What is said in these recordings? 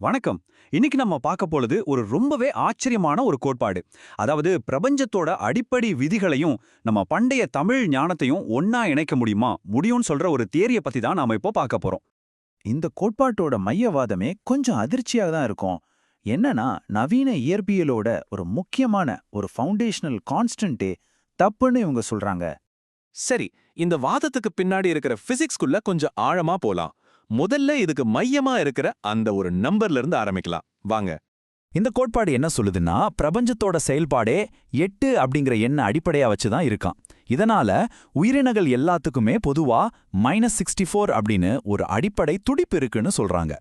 வணக்கம். இன்னைக்கு நம்ம பார்க்க போறது ஒரு ரொம்பவே ஆச்சரியமான ஒரு கோட்பாடு. அதாவது பிரபஞ்சத்தோட அடிப்படை விதிகளையும் நம்ம பண்டைய தமிழ் ஞானத்தையும் ஒன்னா இணைக்க முடியுமா? முடியும்னு சொல்ற ஒரு தேரியை பத்தி தான் நாம இப்போ பார்க்க போறோம். இந்த கோட்பாட்டோட மையவாதமே கொஞ்சம் அதிர்ச்சியாக தான் இருக்கும். என்னன்னா நவீன இயற்பியலோட ஒரு முக்கியமான ஒரு ஃபவுண்டேஷனல் கான்ஸ்டன்ட்டே தப்புன்னு இவங்க சொல்றாங்க. சரி இந்த வாதத்துக்கு பின்னாடி இருக்கிற பிசிக்ஸ்குள்ள கொஞ்சம் ஆழமா போலாம். முதல்ல இதுக்கு மையமா இருக்கிற அந்த ஒரு நம்பர்ல இருந்து ஆரம்பிக்கலாம். வாங்க. இந்த கோட்பாடு என்ன சொல்லுதுன்னா பிரபஞ்சத்தோட செயல்பாடே எட்டு அப்படிங்கிற எண்ணை அடிப்படையா வச்சு தான் இருக்கான். இதனால உயிரினங்கள் எல்லாத்துக்குமே பொதுவா மைனஸ் சிக்ஸ்டி ஃபோர் அப்படின்னு ஒரு அடிப்படை துடிப்பு இருக்குன்னு சொல்றாங்க.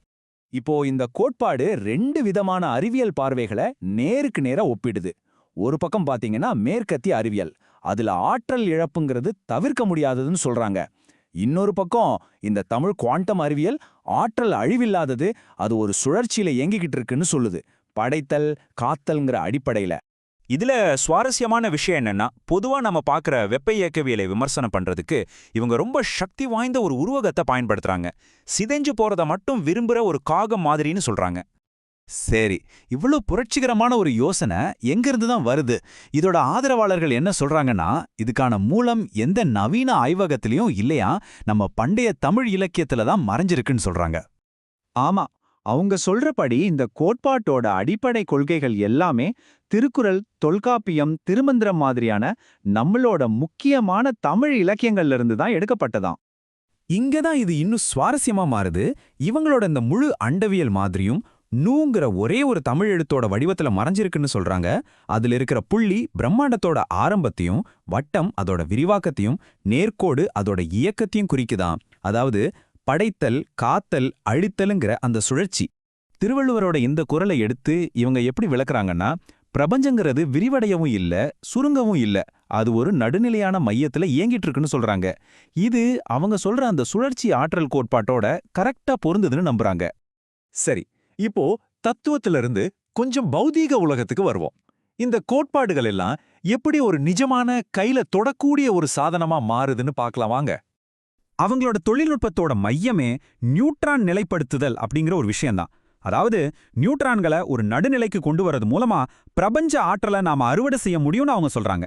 இப்போ இந்த கோட்பாடு ரெண்டு விதமான அறிவியல் பார்வைகளை நேருக்கு நேரா ஒப்பிடுது. ஒரு பக்கம் பாத்தீங்கன்னா மேற்கத்திய அறிவியல் அதுல ஆற்றல் இழப்புங்கிறது தவிர்க்க முடியாததுன்னு சொல்றாங்க. இன்னொரு பக்கம் இந்த தமிழ் குவாண்டம் அறிவியல் ஆற்றல் அழிவில்லாதது அது ஒரு சுழற்சியில இயங்கிக்கிட்டு இருக்குன்னு சொல்லுது. படைத்தல் காத்தல்ங்கிற அடிப்படையில. இதுல சுவாரஸ்யமான விஷயம் என்னன்னா பொதுவா நம்ம பார்க்குற வெப்ப இயக்கவியலை விமர்சனம் பண்றதுக்கு இவங்க ரொம்ப சக்தி வாய்ந்த ஒரு உருவகத்தை பயன்படுத்துறாங்க. சிதைஞ்சு போறத மட்டும் விரும்புற ஒரு காகம் மாதிரின்னு சொல்றாங்க. சரி. இவ்வளோ புரட்சிகரமான ஒரு யோசனை எங்கிருந்து தான் வருது? இதோட ஆதரவாளர்கள் என்ன சொல்றாங்கன்னா இதுக்கான மூலம் எந்த நவீன ஆய்வகத்திலையும் இல்லையா நம்ம பண்டைய தமிழ் இலக்கியத்துல தான் மறைஞ்சிருக்குன்னு சொல்றாங்க. ஆமா அவங்க சொல்றபடி இந்த கோட்பாட்டோட அடிப்படை கொள்கைகள் எல்லாமே திருக்குறள் தொல்காப்பியம் திருமந்திரம் மாதிரியான நம்மளோட முக்கியமான தமிழ் இலக்கியங்கள்ல இருந்து தான் எடுக்கப்பட்டதாம். இங்க தான் இது இன்னும் சுவாரஸ்யமா மாறுது. இவங்களோட இந்த முழு அண்டவியல் மாதிரியும் நூங்கிற ஒரே ஒரு தமிழ் எழுத்தோட வடிவத்துல மறைஞ்சிருக்குன்னு சொல்றாங்க. அதுல இருக்கிற புள்ளி பிரம்மாண்டத்தோட ஆரம்பத்தையும் வட்டம் அதோட விரிவாக்கத்தையும் நேர்கோடு அதோட இயக்கத்தையும் குறிக்குதாம் அதாவது படைத்தல் காத்தல் அழித்தலுங்கிற அந்த சுழற்சி. திருவள்ளுவரோட இந்த குரலை எடுத்து இவங்க எப்படி விளக்குறாங்கன்னா பிரபஞ்சங்கிறது விரிவடையவும் இல்ல சுருங்கவும் இல்ல. அது ஒரு நடுநிலையான மையத்துல இயங்கிட்டு இருக்குன்னு சொல்றாங்க. இது அவங்க சொல்ற அந்த சுழற்சி ஆற்றல் கோட்பாட்டோட கரெக்டா பொருந்ததுன்னு நம்புறாங்க. சரி இப்போ தத்துவத்திலிருந்து கொஞ்சம் பௌதீக உலகத்துக்கு வருவோம். இந்த கோட்பாடுகள் எல்லாம் எப்படி ஒரு நிஜமான கையில தொடக்கூடிய ஒரு சாதனமா மாறுதுன்னு பார்க்கலாம் வாங்க. அவங்களோட தொழில்நுட்பத்தோட மையமே நியூட்ரான் நிலைப்படுத்துதல் அப்படிங்கிற ஒரு விஷயம்தான். அதாவது நியூட்ரான்களை ஒரு நடுநிலைக்கு கொண்டு வரது மூலமா பிரபஞ்ச ஆற்றலை நாம அறுவடை செய்ய முடியும்னு அவங்க சொல்றாங்க.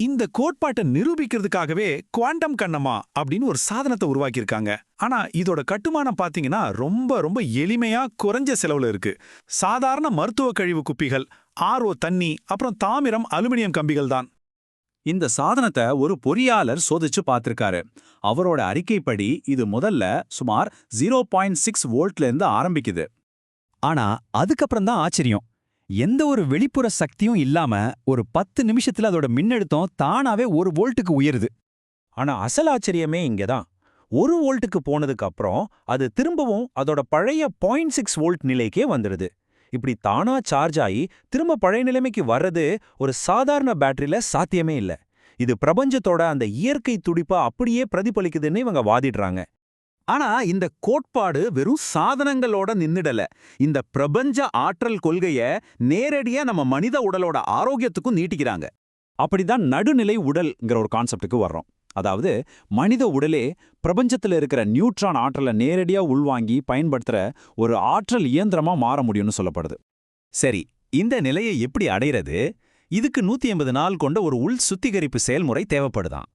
இந்த கோட்பாட்டை நிரூபிக்கிறதுக்காகவே குவாண்டம் கண்ணமா அப்படின்னு ஒரு சாதனத்தை உருவாக்கியிருக்காங்க. ஆனா இதோட கட்டுமானம் பாத்தீங்கன்னா ரொம்ப ரொம்ப எளிமையா குறைஞ்ச செலவுல இருக்கு. சாதாரண மருத்துவ கழிவு குப்பிகள் ஆர்ஓ தண்ணி அப்புறம் தாமிரம் அலுமினியம் கம்பிகள் தான். இந்த சாதனத்தை ஒரு பொறியாளர் சோதிச்சு பார்த்திருக்காரு அவரோட அறிக்கைப்படி இது முதல்ல சுமார் ஜீரோ பாயிண்ட் சிக்ஸ் வோல்ட்ல இருந்து ஆரம்பிக்குது. ஆனா அதுக்கப்புறம் தான் ஆச்சரியம். எந்த ஒரு வெளிப்புற சக்தியும் இல்லாம ஒரு பத்து நிமிஷத்துல அதோட மின்னழுத்தம் தானாவே ஒரு வோல்ட்டுக்கு உயருது. ஆனா அசல் ஆச்சரியமே இங்கதான். ஒரு வோல்ட்டுக்கு போனதுக்கு அப்புறம் அது திரும்பவும் அதோட பழைய பாயிண்ட் சிக்ஸ் வோல்ட் நிலைக்கே வந்துடுது இப்படி தானா சார்ஜ் ஆகி திரும்ப பழைய நிலைமைக்கு வர்றது ஒரு சாதாரண பேட்டரியில சாத்தியமே இல்ல. இது பிரபஞ்சத்தோட அந்த இயற்கை துடிப்பா அப்படியே பிரதிபலிக்குதுன்னு இவங்க வாதிடுறாங்க. ஆனா இந்த கோட்பாடு வெறும் சாதனங்களோட நின்னுடல. இந்த பிரபஞ்ச ஆற்றல் கொள்கைய நேரடியா நம்ம மனித உடலோட ஆரோக்கியத்துக்கும் நீட்டிக்கிறாங்க. அப்படிதான் நடுநிலை உடல்ங்கிற ஒரு கான்செப்டுக்கு வர்றோம். அதாவது மனித உடலே பிரபஞ்சத்துல இருக்கிற நியூட்ரான் ஆற்றலை நேரடியா உள்வாங்கி பயன்படுத்துற ஒரு ஆற்றல் இயந்திரமா மாற முடியும்னு சொல்லப்படுது. சரி இந்த நிலையை எப்படி அடையிறது? இதுக்கு நூத்தி எண்பது நாள் கொண்ட ஒரு உள் சுத்திகரிப்பு செயல்முறை தேவைப்படுதாம்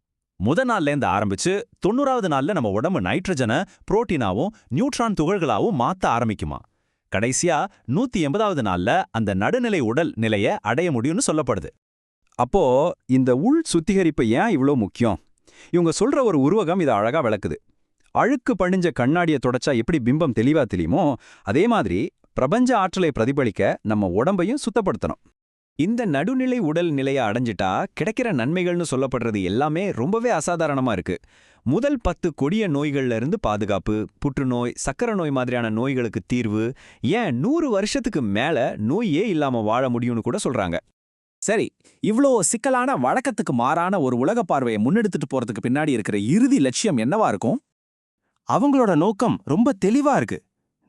முத நாள்லேருந்து ஆரம்பிச்சு தொண்ணூறாவது நாள்ல நம்ம உடம்பு நைட்ரஜனை புரோட்டீனாவும் நியூட்ரான் துகள்களாவும் மாத்த ஆரம்பிக்குமா? கடைசியா நூத்தி எண்பதாவது நாள்ல அந்த நடுநிலை உடல் நிலைய அடைய முடியும்னு சொல்லப்படுது. அப்போ இந்த உள் சுத்திகரிப்பு ஏன் இவ்ளோ முக்கியம்? இவங்க சொல்ற ஒரு உருவகம் இதை அழகா விளக்குது. அழுக்கு பணிஞ்ச கண்ணாடியை தொடச்சா எப்படி பிம்பம் தெளிவா தெரியுமோ அதே மாதிரி பிரபஞ்ச ஆற்றலை பிரதிபலிக்க நம்ம உடம்பையும் சுத்தப்படுத்தணும். இந்த நடுநிலை உடல் நிலையை அடைஞ்சிட்டா கிடைக்கிற நன்மைகள்னு சொல்லப்படுறது எல்லாமே ரொம்பவே அசாதாரணமா இருக்கு. முதல் பத்து கொடிய நோய்கள்ல இருந்து பாதுகாப்பு புற்றுநோய் சக்கரை நோய் மாதிரியான நோய்களுக்கு தீர்வு ஏன் நூறு வருஷத்துக்கு மேல நோயே இல்லாம வாழ முடியும்னு கூட சொல்றாங்க. சரி இவ்ளோ சிக்கலான வழக்கத்துக்கு மாறான ஒரு உலக பார்வையை முன்னெடுத்துட்டு போறதுக்கு பின்னாடி இருக்கிற இறுதி லட்சியம் என்னவா இருக்கும்? அவங்களோட நோக்கம் ரொம்ப தெளிவா இருக்கு.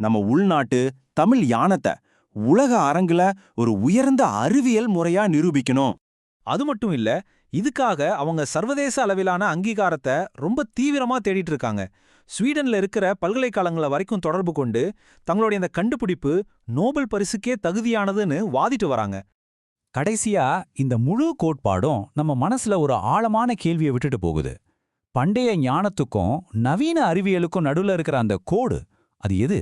நம்ம உள்நாட்டு தமிழ் யானத்தை உலக அரங்குல ஒரு உயர்ந்த அறிவியல் முறையா நிரூபிக்கணும். அது மட்டும் இல்ல இதுக்காக அவங்க சர்வதேச அளவிலான அங்கீகாரத்தை ரொம்ப தீவிரமா தேடிட்டு இருக்காங்க. ஸ்வீடன்ல இருக்கிற பல்கலைக்கழகங்களை வரைக்கும் தொடர்பு கொண்டு தங்களுடைய இந்த கண்டுபிடிப்பு நோபல் பரிசுக்கே தகுதியானதுன்னு வாதிட்டு வராங்க. கடைசியா இந்த முழு கோட்பாடும் நம்ம மனசுல ஒரு ஆழமான கேள்வியை விட்டுட்டு போகுது. பண்டைய ஞானத்துக்கும் நவீன அறிவியலுக்கும் நடுவுல இருக்கிற அந்த கோடு அது எது?